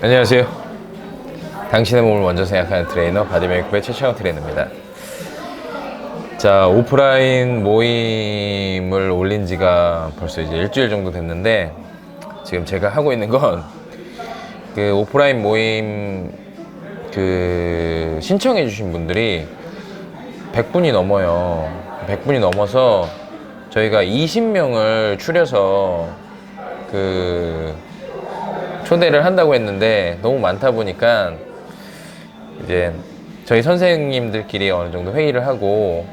안녕하세요. 당신의 몸을 먼저 생각하는 트레이너 바디메이크업의 최창호 트레이너입니다. 자, 오프라인 모임을 올린 지가 벌써 이제 일주일 정도 됐는데 지금 제가 하고 있는 건 그 오프라인 모임 그 신청해 주신 분들이 100분이 넘어요. 100분이 넘어서 저희가 20명을 추려서 그 초대를 한다고 했는데 너무 많다 보니까 이제 저희 선생님들끼리 어느 정도 회의를 하고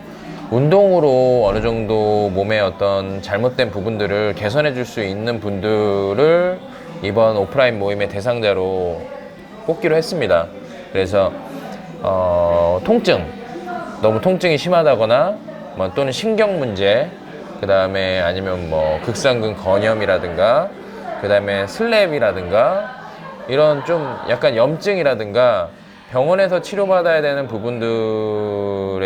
운동으로 어느 정도 몸의 어떤 잘못된 부분들을 개선해 줄 수 있는 분들을 이번 오프라인 모임의 대상자로 뽑기로 했습니다. 그래서 어, 통증, 너무 통증이 심하다거나 뭐 또는 신경 문제, 그 다음에 아니면 뭐 극상근 건염이라든가, 그 다음에 슬랩이라든가 이런 좀 약간 염증이라든가 병원에서 치료받아야 되는 부분들의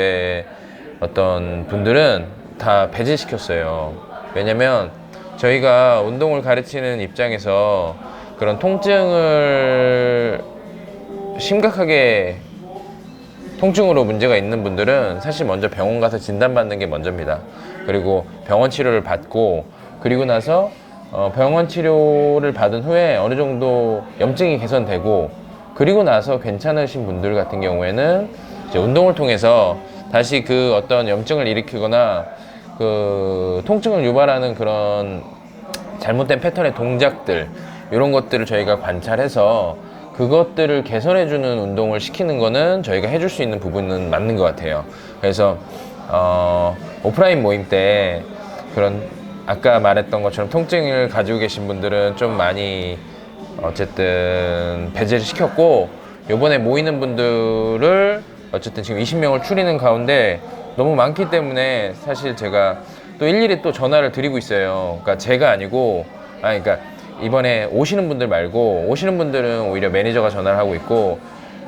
어떤 분들은 다 배제시켰어요. 왜냐면 저희가 운동을 가르치는 입장에서 그런 통증을 심각하게 통증으로 문제가 있는 분들은 사실 먼저 병원 가서 진단받는 게 먼저입니다. 그리고 병원 치료를 받고 그리고 나서 어, 병원 치료를 받은 후에 어느 정도 염증이 개선되고 그리고 나서 괜찮으신 분들 같은 경우에는 이제 운동을 통해서 다시 그 어떤 염증을 일으키거나 그 통증을 유발하는 그런 잘못된 패턴의 동작들 이런 것들을 저희가 관찰해서 그것들을 개선해주는 운동을 시키는 거는 저희가 해줄 수 있는 부분은 맞는 것 같아요. 그래서 어, 오프라인 모임 때 그런 아까 말했던 것처럼 통증을 가지고 계신 분들은 좀 많이 어쨌든 배제를 시켰고 요번에 모이는 분들을 어쨌든 지금 20명을 추리는 가운데 너무 많기 때문에 사실 제가 또 일일이 또 전화를 드리고 있어요. 그러니까 제가 아니고 아 그러니까 이번에 오시는 분들 말고 오시는 분들은 오히려 매니저가 전화를 하고 있고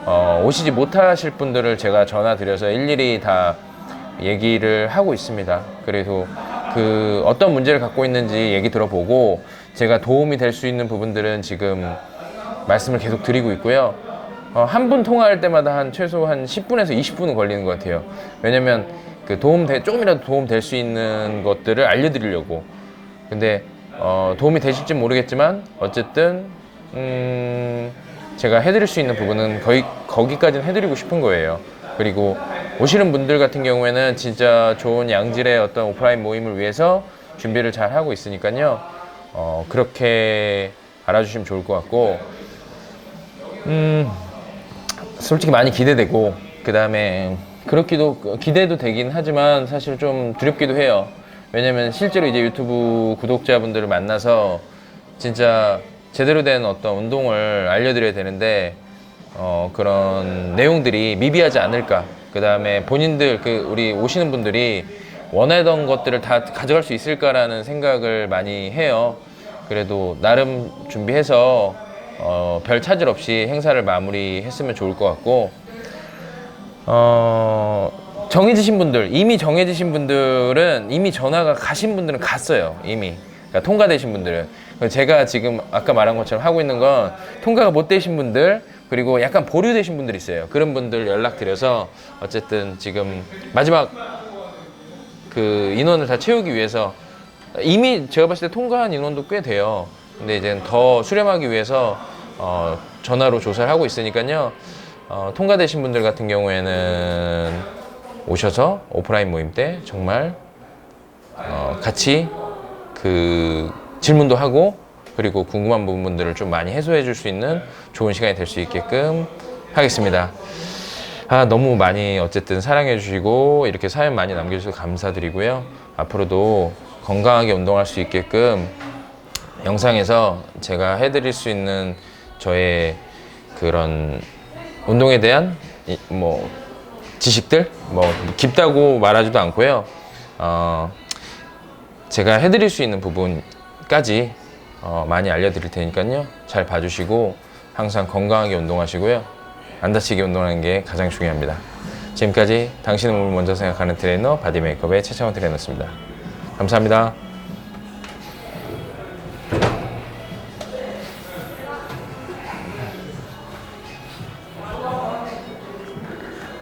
어, 오시지 못하실 분들을 제가 전화 드려서 일일이 다 얘기를 하고 있습니다. 그래도 그 어떤 문제를 갖고 있는지 얘기 들어보고 제가 도움이 될 수 있는 부분들은 지금 말씀을 계속 드리고 있고요. 어, 한 분 통화할 때마다 한 최소 한 10분에서 20분은 걸리는 것 같아요. 왜냐면 그 도움 돼 조금이라도 도움 될 수 있는 것들을 알려드리려고. 근데 어, 도움이 되실지 모르겠지만 어쨌든 음, 제가 해드릴 수 있는 부분은 거의 거기까지는 해드리고 싶은 거예요. 그리고 오시는 분들 같은 경우에는 진짜 좋은 양질의 어떤 오프라인 모임을 위해서 준비를 잘 하고 있으니까요. 어, 그렇게 알아주시면 좋을 것 같고, 음, 솔직히 많이 기대되고, 그 다음에 그렇기도, 기대도 되긴 하지만 사실 좀 두렵기도 해요. 왜냐면 실제로 이제 유튜브 구독자분들을 만나서 진짜 제대로 된 어떤 운동을 알려드려야 되는데, 어, 그런 내용들이 미비하지 않을까. 그 다음에 본인들, 그, 우리 오시는 분들이 원하던 것들을 다 가져갈 수 있을까라는 생각을 많이 해요. 그래도 나름 준비해서, 어, 별 차질 없이 행사를 마무리했으면 좋을 것 같고, 어, 정해지신 분들, 이미 정해지신 분들은 이미 전화가 가신 분들은 갔어요. 이미. 그러니까 통과되신 분들은. 제가 지금 아까 말한 것처럼 하고 있는 건 통과가 못 되신 분들, 그리고 약간 보류되신 분들 있어요. 그런 분들 연락드려서 어쨌든 지금 마지막 그 인원을 다 채우기 위해서 이미 제가 봤을 때 통과한 인원도 꽤 돼요. 근데 이제 더 수렴하기 위해서 어, 전화로 조사를 하고 있으니까요. 어, 통과되신 분들 같은 경우에는 오셔서 오프라인 모임 때 정말 어, 같이 그 질문도 하고 그리고 궁금한 부분들을 좀 많이 해소해 줄 수 있는 좋은 시간이 될 수 있게끔 하겠습니다. 아, 너무 많이 어쨌든 사랑해 주시고 이렇게 사연 많이 남겨주셔서 감사드리고요. 앞으로도 건강하게 운동할 수 있게끔 영상에서 제가 해드릴 수 있는 저의 그런 운동에 대한 이- 뭐 지식들 뭐 깊다고 말하지도 않고요. 어, 제가 해드릴 수 있는 부분까지 어, 많이 알려드릴 테니까요. 잘 봐주시고 항상 건강하게 운동하시고요. 안 다치게 운동하는 게 가장 중요합니다. 지금까지 당신의 몸을 먼저 생각하는 트레이너 바디메이크업의 최창원 트레이너였습니다. 감사합니다.